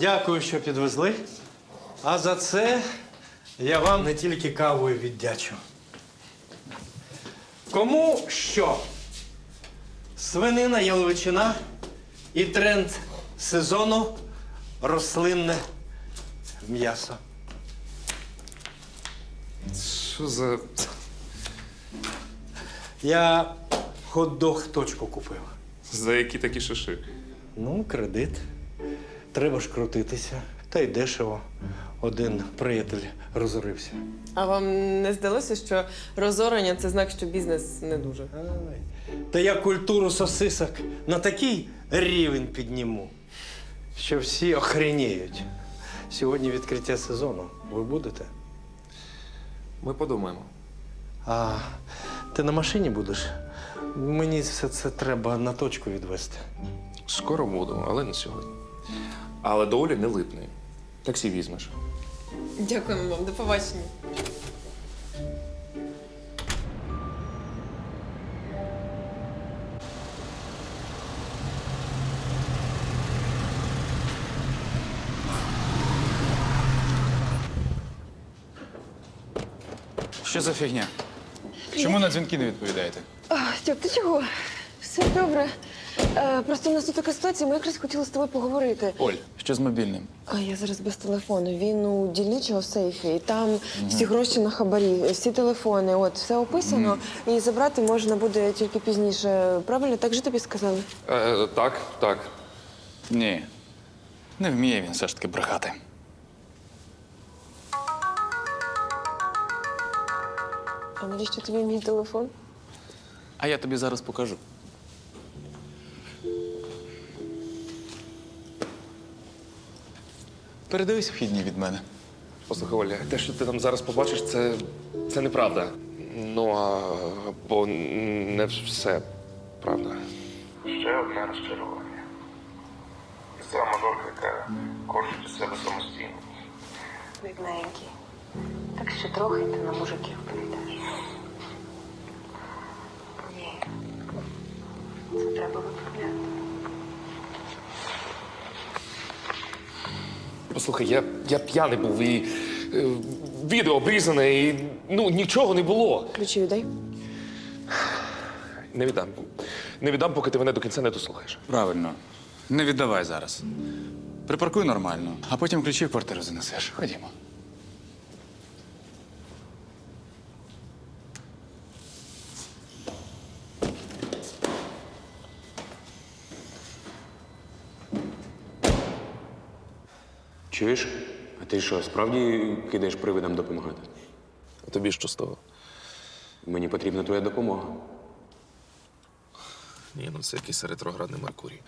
Дякую, що підвезли. А за це я вам не тільки кавою віддячу. Кому що? Свинина, яловичина і тренд сезону рослинне м'ясо. Що за. Я хот-дог точку купив. За які такі шиши? Ну, кредит. Треба ж крутитися. Та й дешево. Один приятель розорився. А вам не здалося, що розорення це знак, що бізнес не дуже? Ай. Та я культуру сосисок на такий рівень підніму, що всі охреніють. Сьогодні відкриття сезону. Ви будете? Ми подумаємо. А ти на машині будеш? Мені все це треба на точку відвести. Скоро буду, але не сьогодні. Але до Олі не липни. Таксі візьмеш. Дякуємо вам, до побачення. Що за фігня? Чому на дзвінки не відповідаєте? Стьоп, ти чого? Все добре. Е, просто в нас тут така ситуація, ми якраз хотіли з тобою поговорити. Оль, що з мобільним? А я зараз без телефону. Він у дільничого сейфі, і там всі гроші на хабарі, всі телефони. От все описано. І забрати можна буде тільки пізніше. Правильно, так же тобі сказали? Е, так, так. Ні. Не вміє він все ж таки брехати. А навіщо тобі мій телефон? А я тобі зараз покажу. Передивись вхідні від мене. Послухай, Оля, те, що ти там зараз побачиш, це, це неправда. Ну, а бо не все правда. Ще одне розчарування. Ця мажорка, яка корчить із себе самостійно. Бідненький. Так ще трохи ти на мужиків прийдеш. Ні. Це треба виправляти. Послухай, я, я п'яний був і е, відео обрізане, і ну нічого не було. Ключі віддай. Не віддам. Не віддам, поки ти мене до кінця не дослухаєш. Правильно. Не віддавай зараз. Припаркуй нормально, а потім ключі в квартиру занесеш. Ходімо. Чуєш? А ти що, справді кидаєш привидам допомагати? А тобі що з того? Мені потрібна твоя допомога. Ні, ну це якийсь ретроградний Меркурій.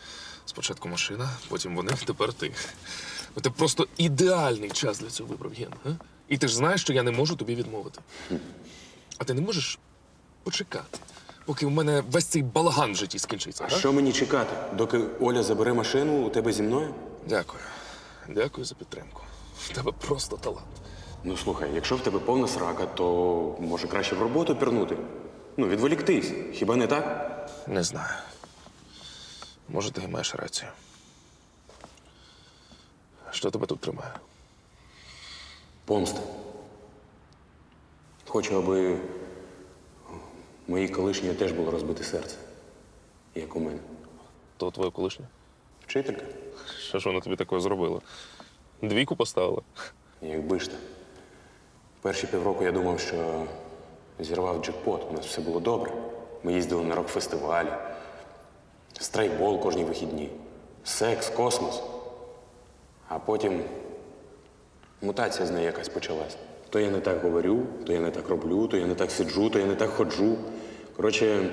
Спочатку машина, потім вони, тепер ти. Це просто ідеальний час для цього вибрав Ген. А? І ти ж знаєш, що я не можу тобі відмовити. А ти не можеш почекати, поки в мене весь цей балаган в житті скінчиться. А а? що мені чекати? Доки Оля забере машину у тебе зі мною? Дякую. Дякую за підтримку. В тебе просто талант. Ну слухай, якщо в тебе повна срака, то може краще в роботу пірнути. Ну, відволіктись. Хіба не так? Не знаю. Може, ти маєш рацію. Що тебе тут тримає? Помста. Хочу, аби моїй колишньої теж було розбите серце, як у мене. То твоя колишня? Вчителька? Що ж вона тобі такое зробила? Двійку поставила? Якби ж то. Перші півроку я думав, що зірвав джекпот. У нас все було добре. Ми їздили на рок-фестивалі, страйкбол кожні вихідні, секс, космос. А потім мутація з нею якась почалась. То я не так говорю, то я не так роблю, то я не так сиджу, то я не так ходжу. Коротше,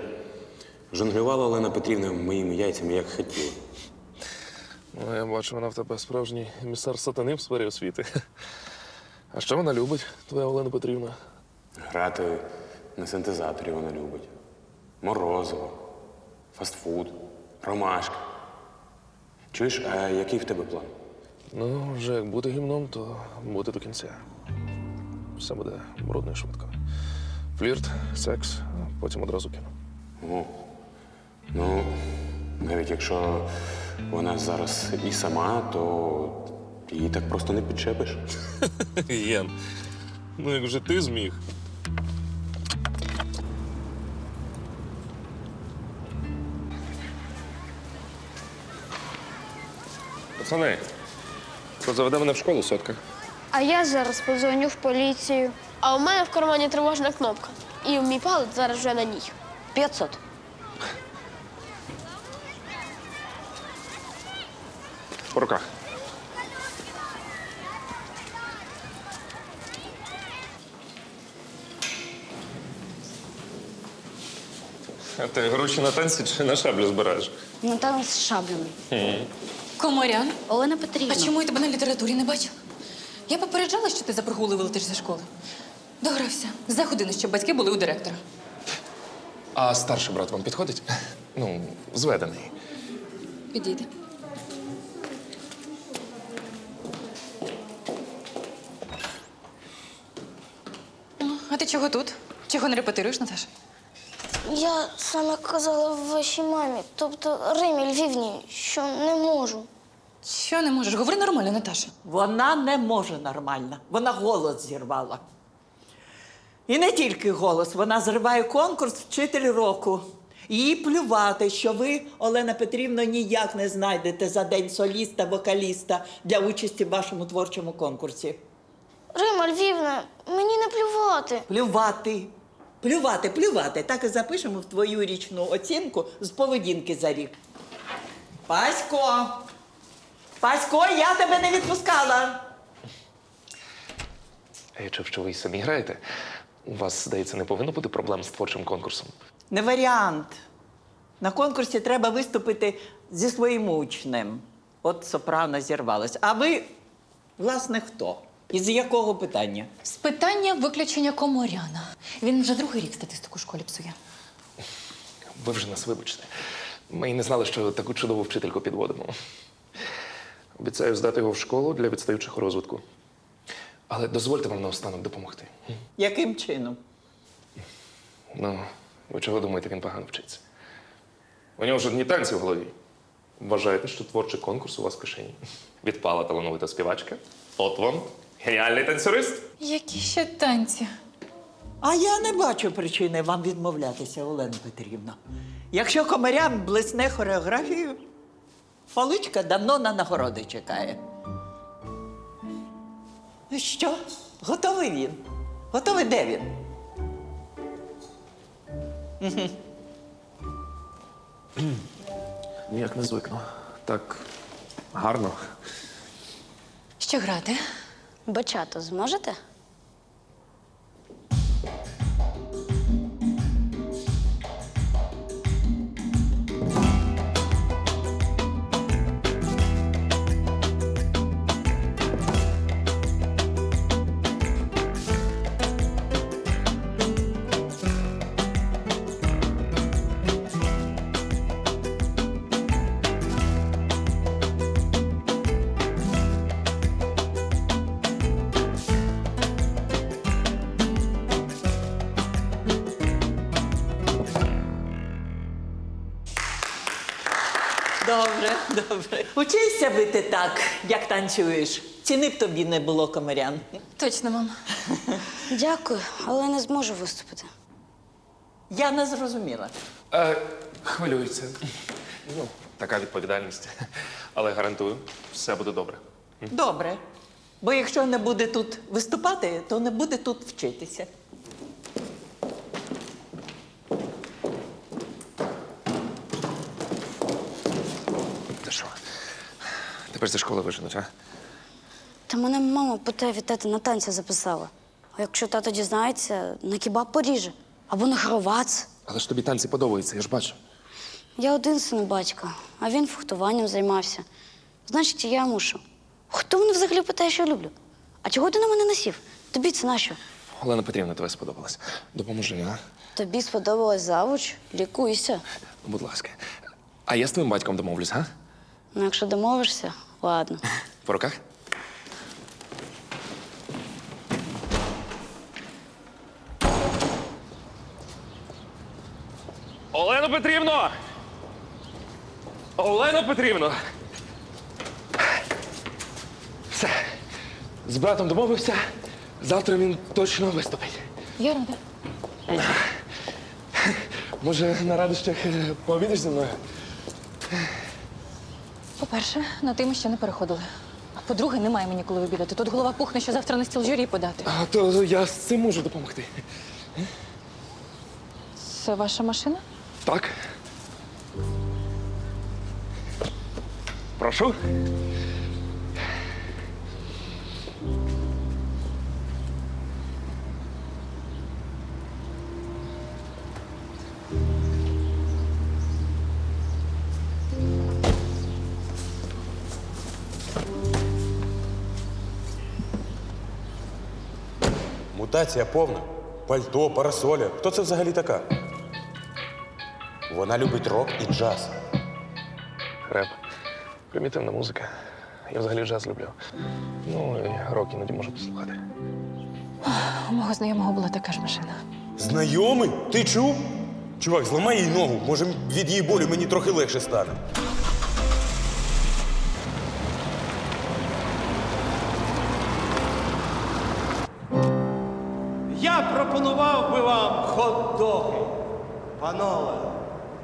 жонглювала Олена Петрівна моїми яйцями, як хотіла. Ну, я бачу, вона в тебе справжній емісар сатани в сфері освіти. А що вона любить, твоя Олена Петрівна? Грати на синтезаторі вона любить. Морозиво, фастфуд, ромашки. Чуєш, а який в тебе план? Ну, вже як бути гімном, то бути до кінця. Все буде брудно і швидко. Флірт, секс, а потім одразу кіно. О, ну, навіть якщо вона зараз і сама, то Її так просто не підчепиш. Єн. Ну як же ти зміг? Пацани, хто заведе мене в школу, сотка? А я зараз подзвоню в поліцію. А у мене в кармані тривожна кнопка. І мій палець зараз вже на ній. 500. По руках. А ти гроші на танці чи на шаблю збираєш? Ну там з шаблями. Комарян, Олена Петрівна. а чому я тебе на літературі не бачила? Я попереджала, що ти за прогули вилетиш зі школи. Догрався. За годину, щоб батьки були у директора. А старший брат вам підходить? Ну, зведений. Підійди. Ти чого тут? Чого не репетируєш, Наташа? Я саме казала вашій мамі, тобто Римі Львівні, що не можу. Що не можеш? Говори нормально, Наташа. Вона не може нормально. Вона голос зірвала. І не тільки голос, вона зриває конкурс вчитель року. Їй плювати, що ви, Олена Петрівна, ніяк не знайдете за день соліста, вокаліста для участі в вашому творчому конкурсі. Рима Львівна, мені не плювати. Плювати. Плювати, плювати. Так і запишемо в твою річну оцінку з поведінки за рік. Пасько! Пасько, я тебе не відпускала. А я чув, що ви самі граєте. У вас, здається, не повинно бути проблем з творчим конкурсом. Не варіант. На конкурсі треба виступити зі своїм учнем. От сопрано зірвалась. А ви, власне, хто? І з якого питання? З питання виключення комаряна. Він вже другий рік статистику в школі псує. Ви вже нас вибачте. Ми й не знали, що таку чудову вчительку підводимо. Обіцяю здати його в школу для відстаючих у розвитку. Але дозвольте вам наостанок допомогти. Яким чином? Ну, ви чого думаєте, він погано вчиться? У нього ж одні танці в голові. Вважаєте, що творчий конкурс у вас в кишені? Відпала талановита співачка. От вам геніальний танцюрист. Які ще танці? А я не бачу причини вам відмовлятися, Олена Петрівна. Якщо комарям блисне хореографію, паличка давно на нагороди чекає. Ну що, готовий він? Готовий де він? Ніяк не звикну. Так гарно. Що грати? Бачато зможете? Добре. Учися бити так, як танцюєш. Ціни б тобі не було комарян. Точно, мам. Дякую, але не зможу виступити. Я не зрозуміла. Е, хвилюється. Ну, така відповідальність. Але гарантую, все буде добре. Добре. Бо якщо не буде тут виступати, то не буде тут вчитися. Та що? Тепер зі школи виженуть, а? Та мене мама по те від на танці записала. А якщо тато дізнається, на кебаб поріже або на хровац. Але ж тобі танці подобаються, я ж бачу. Я один син у батька, а він фехтуванням займався. Значить, і я мушу. Хто мене взагалі питає, що я люблю? А чого ти на мене насів? Тобі це нащо? Олена Петрівна, тебе сподобалась. Допоможи, а? Тобі сподобалась завуч? Лікуйся. Будь ласка. А я з твоїм батьком домовлюсь, а? Ну, якщо домовишся, ладно. По руках? Олено Петрівно! Олено Петрівно! Все. З братом домовився. Завтра він точно виступить. Я рада. Може, на радощах е, пообідеш зі мною? По-перше, на ти ми ще не переходили. А по-друге, немає мені коли обідати. Тут голова пухне, що завтра на стіл журі подати. А то я з цим можу допомогти. Це ваша машина? Так. Прошу. Мутація повна. Пальто, парасоля. Хто це взагалі така? Вона любить рок і джаз. Реп. Примітивна музика. Я взагалі джаз люблю. Ну, і рок іноді можу послухати. У мого знайомого була така ж машина. Знайомий? Ти чув? Чувак, зламай їй ногу. Може, від її болю мені трохи легше стане. Панове,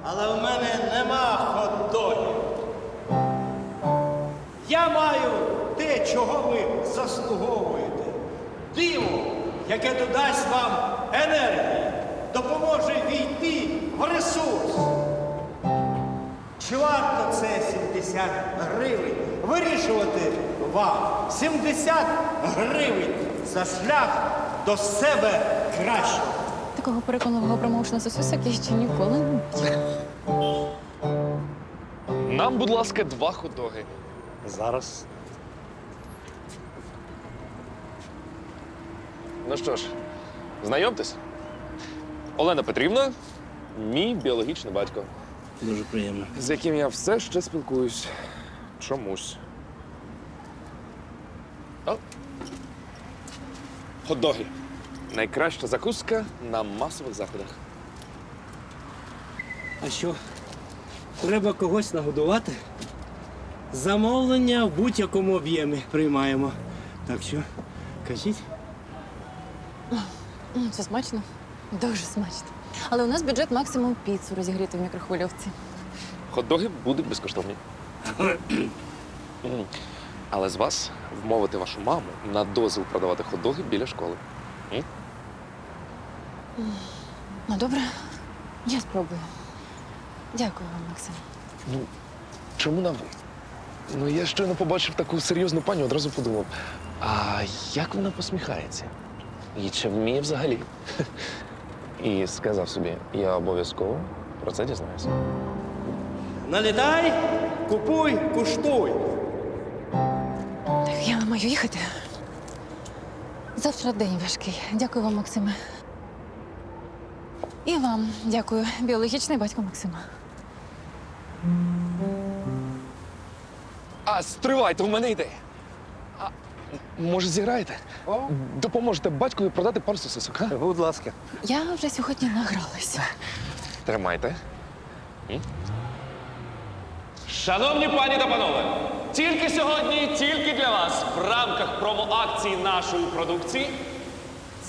але в мене нема хот-догів. Я маю те, чого ви заслуговуєте. Диво, яке додасть вам енергії, допоможе війти в ресурс. Чи варто це 70 гривень вирішувати вам 70 гривень за шлях до себе кращого? Такого переконливого промоушена сосисок я ще ніколи не бачила. Нам, будь ласка, два хот-доги. Зараз. Ну що ж, знайомтесь. Олена Петрівна, мій біологічний батько, Дуже приємно. з яким я все ще спілкуюсь. Чомусь. О. Хот-доги. Найкраща закуска на масових заходах. А що? Треба когось нагодувати? Замовлення в будь-якому об'ємі приймаємо. Так що, кажіть. М, Це смачно? Дуже смачно. Але у нас бюджет максимум піцу розігріти в мікрохвильовці. Хот-доги будуть безкоштовні. Але з вас вмовити вашу маму на дозвіл продавати хот-доги біля школи. М? Ну, добре, я спробую. Дякую вам, Максим. Ну, чому на ви? Ну, я щойно побачив таку серйозну пані, одразу подумав, а як вона посміхається? І чи вміє взагалі? І сказав собі, я обов'язково про це дізнаюся. Налітай, купуй, куштуй. Так, я маю їхати. Завтра день важкий. Дякую вам, Максиме. І вам дякую, біологічний батько Максима. А, стривайте, у мене ідея. А, може, зіграєте? Допоможете батькові продати пару сосисок, а? Будь ласка. Я вже сьогодні награлася. Тримайте. Шановні пані та панове, тільки сьогодні, тільки для вас в рамках промо-акції нашої продукції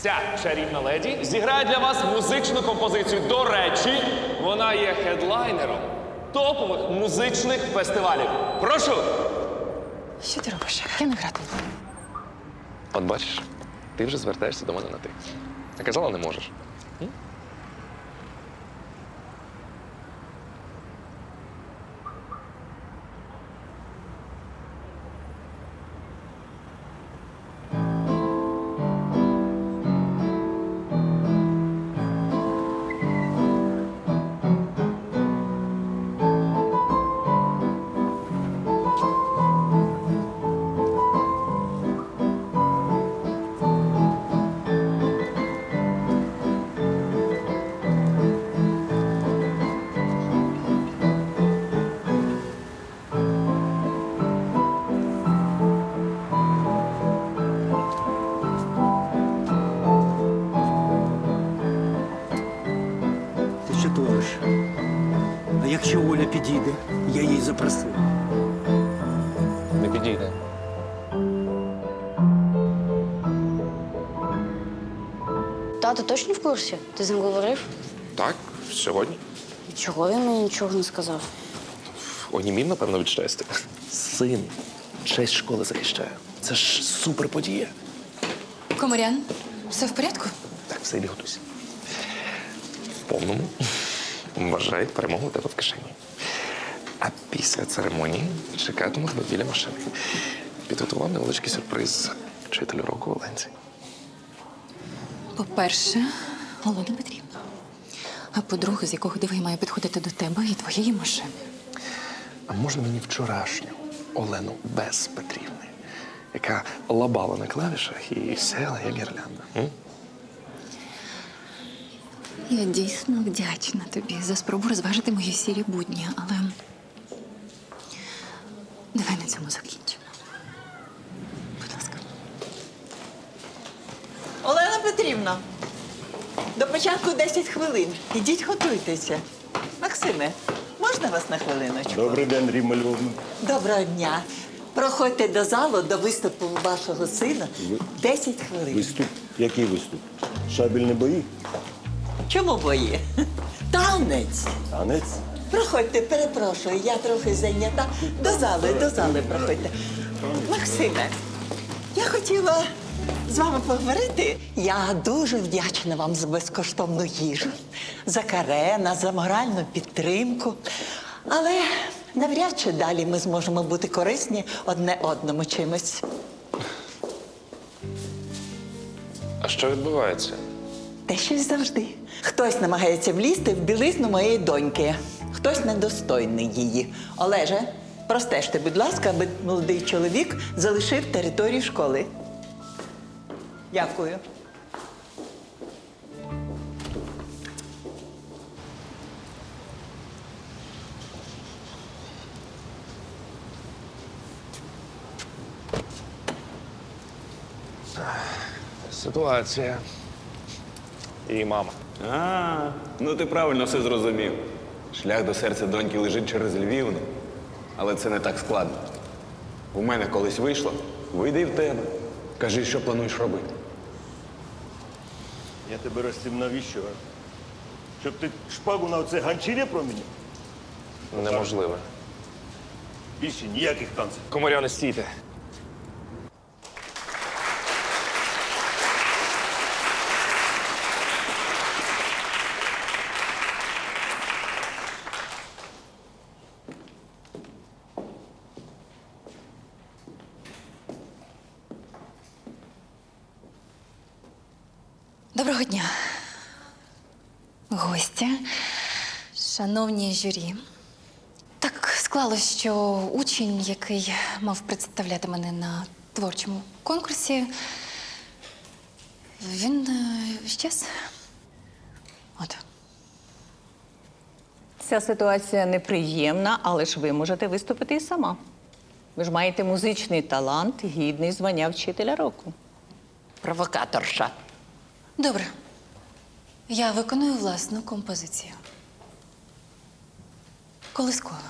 ця чарівна леді зіграє для вас музичну композицію. До речі, вона є хедлайнером топових музичних фестивалів. Прошу! Що ти робиш? Я не гратиму. От бачиш, ти вже звертаєшся до мене на ти. А казала, не можеш. Точно в курсі? Ти з ним говорив? Так, сьогодні. Чого він мені нічого не сказав? Онімів, напевно, від щастя. Син, честь школи захищає. Це ж супер подія. Комарян, все в порядку? Так, все, іди готуйся. В повному. Вважай перемогу у тебе в кишені. А після церемонії чекатиму тебе біля машини. Підготував невеличкий сюрприз вчителю року Оленці. По-перше, Олена Петрівна. А по-друге, з якого дива я маю підходити до тебе і твоєї машини? А можна мені вчорашню Олену без Петрівни, яка лабала на клавішах і сяяла як гірлянда? м? Я дійсно вдячна тобі за спробу розважити мої сірі будні, але давай на цьому закінчимо. Будь ласка. Олена Петрівна, до початку 10 хвилин. Ідіть готуйтеся. Максиме, можна вас на хвилиночку? Добрий день, Ріма Львовна. Доброго дня. Проходьте до залу до виступу вашого сина 10 хвилин. Виступ. Який виступ? Шабельні бої? Чому бої? Танець. Танець? Проходьте, перепрошую, я трохи зайнята. До зали, до зали проходьте. Максиме, я хотіла з вами поговорити. Я дуже вдячна вам за безкоштовну їжу, за карена, за моральну підтримку. Але навряд чи далі ми зможемо бути корисні одне одному чимось. А що відбувається? Те щось завжди. Хтось намагається влізти в білизну моєї доньки, хтось недостойний її. Олеже, простежте, будь ласка, аби молодий чоловік залишив територію школи. Дякую. Ситуація. І мама. А, ну ти правильно все зрозумів. Шлях до серця доньки лежить через Львівну. Але це не так складно. У мене колись вийшло, вийде і в тебе. Кажи, що плануєш робити. Я тебе розсім навіщо? а? Щоб ти шпагу на оце ганчір'я проміняв? Неможливо. Більше ніяких танців. Комаряни, стійте. Доброго дня. Гостя, шановні журі. Так склалось, що учень, який мав представляти мене на творчому конкурсі, він е, щез. От. Ця ситуація неприємна, але ж ви можете виступити і сама. Ви ж маєте музичний талант, гідний звання вчителя року. Провокаторша. Добре. Я виконую власну композицію. Колискова.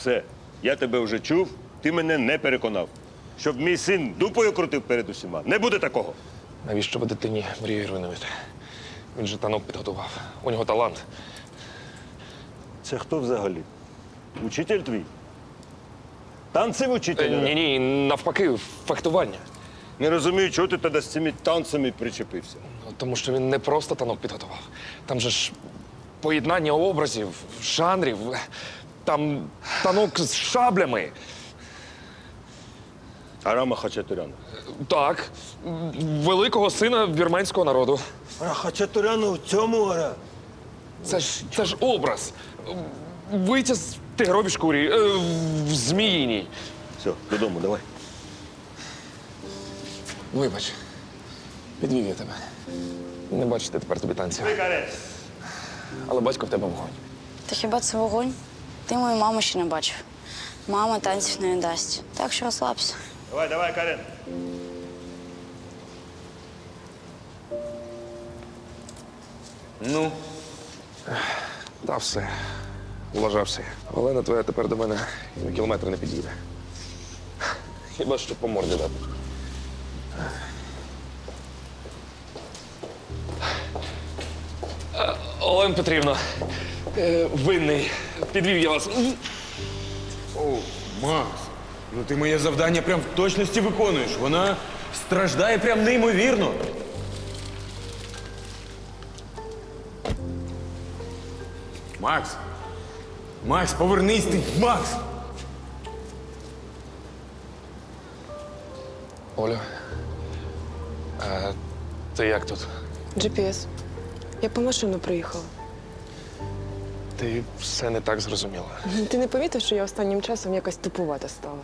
Все. Я тебе вже чув, ти мене не переконав. Щоб мій син дупою крутив перед усіма. Не буде такого. Навіщо ви дитині мрію руйнуєте? Він же танок підготував. У нього талант. Це хто взагалі? Учитель твій? Танцем учитель? Ні, ні, навпаки, фехтування. Не розумію, чого ти тоді з цими танцями причепився. Ну, Тому що він не просто танок підготував. Там же ж поєднання образів, жанрів. Там танок з шаблями. Арама Хачатуряна. Так, великого сина вірменського народу. А Хачатуряна у цьому гра. Це ж це ж образ. Витязь в тигровій шкурі, е, в зміїній. Все, додому, давай. Вибач, підвів я тебе. Не бачити тепер тобі танців. Але батько в тебе вогонь. Та хіба це вогонь? Ти мою маму ще не бачив. Мама танців не дасть. Так що розслабся. Давай, давай, Карен. Ну. Та все. Влажався. Олена твоя тепер до мене і на кілометр не підійде. Хіба що по морді дати. Е, Олена Петрівна, е, винний. Підвів я вас. О, Макс, ну ти моє завдання прям в точності виконуєш. Вона страждає прям неймовірно. Макс! Макс, повернись ти! Макс! Оля. А ти як тут? GPS. Я по машину приїхала. Ти все не так зрозуміла. Ти не помітив, що я останнім часом якось тупувата стала?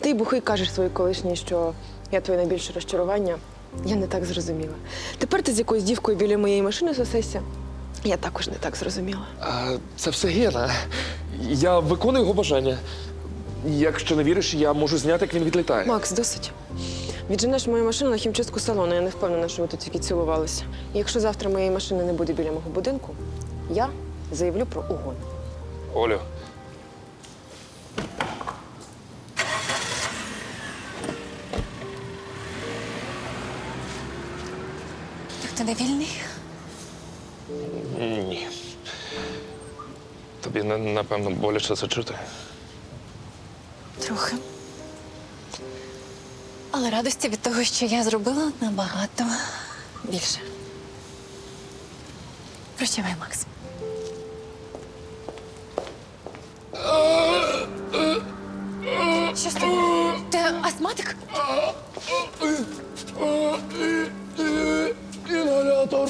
Ти бухий кажеш своїй колишній, що я твоє найбільше розчарування. Я не так зрозуміла. Тепер ти з якоюсь дівкою біля моєї машини сосешся. Я також не так зрозуміла. А, це все Гена. Я виконую його бажання. Якщо не віриш, я можу зняти, як він відлітає. Макс, досить. Відженеш мою машину на хімчистку салону. Я не впевнена, що ви тут тільки цілувалися. Якщо завтра моєї машини не буде біля мого будинку, я заявлю про угон. Олю. Так ти не вільний? Ні. Тобі на- напевно боляче це чути. Трохи. Але радості від того, що я зробила, набагато більше. Прощавай, Макс. Астматик? Інгалятор.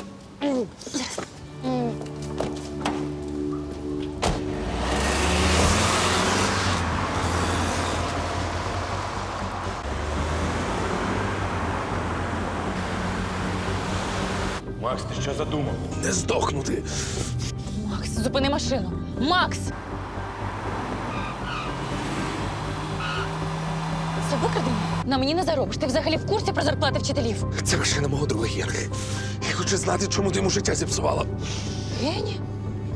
Макс, ти що задумав? Не здохнути. Макс, зупини машину. Макс! Це викрадення? На мені не заробиш. Ти взагалі в курсі про зарплати вчителів? Це машина мого друга Генки. Я хочу знати, чому ти йому життя зіпсувала. Гені?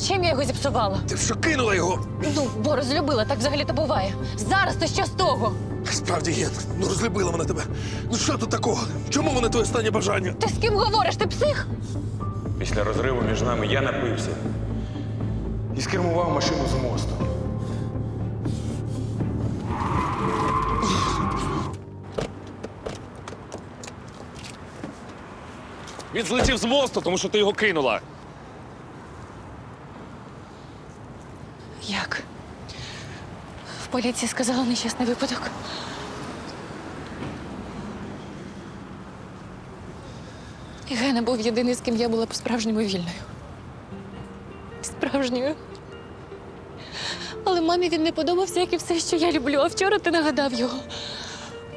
Чим я його зіпсувала? Ти що кинула його? Ну, бо розлюбила, так взагалі то буває. Зараз то що з того? Справді, Ген, ну розлюбила вона тебе. Ну що тут такого? Чому вона твоє останнє бажання? Ти з ким говориш? Ти псих? Після розриву між нами я напився і скермував машину з мосту. Він злетів з мосту, тому що ти його кинула. Як? В поліції сказала нещасний випадок. І Гена був єдиний, з ким я була по-справжньому вільною. Справжньою. Але мамі він не подобався, як і все, що я люблю. А вчора ти нагадав його.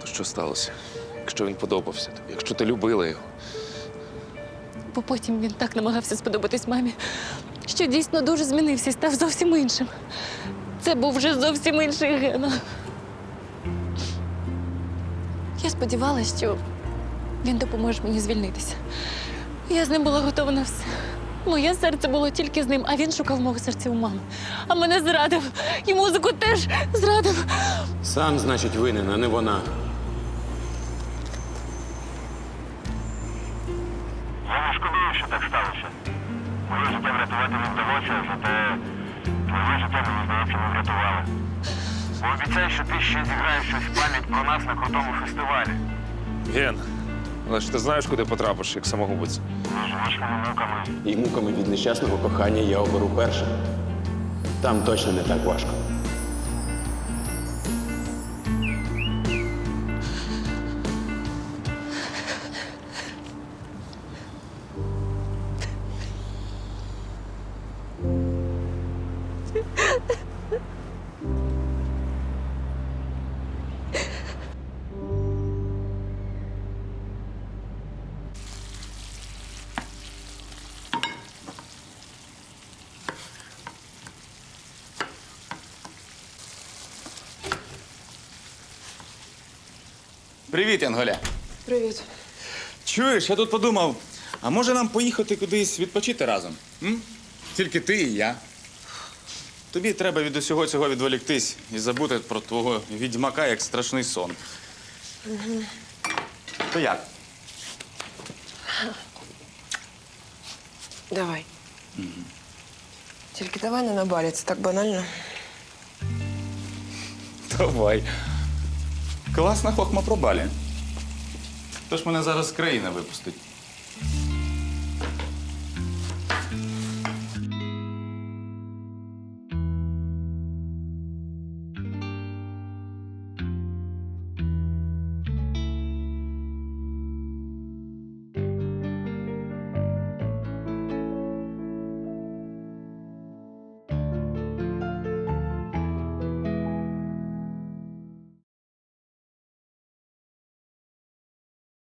То що сталося? Якщо він подобався тобі, якщо ти любила його. Бо потім він так намагався сподобатись мамі, що дійсно дуже змінився і став зовсім іншим. Це був вже зовсім інший Гена. Я сподівалася, що він допоможе мені звільнитися. Я з ним була готова на все. Моє серце було тільки з ним, а він шукав мого серця у мами. А мене зрадив. І музику теж зрадив. Сам, значить, винен, а не вона. Моє життя врятувати не вдалося, зате твоє життя, мені здається, ми врятували. Обіцяю, що ти ще зіграєш щось в пам'ять про нас на крутому фестивалі. Ген, але ж ти знаєш, куди потрапиш, як самогубець? Між вічними муками. І муками від нещасного кохання я оберу перше. Там точно не так важко. Привіт, Янголя. Привіт. Чуєш, я тут подумав, а може нам поїхати кудись відпочити разом? М? Тільки ти і я. Тобі треба від усього цього відволіктись і забути про твого відьмака як страшний сон. То як? Давай. Тільки давай не на балі, це так банально. Давай. Класна хохма про балі. Тож мене зараз з країни випустить.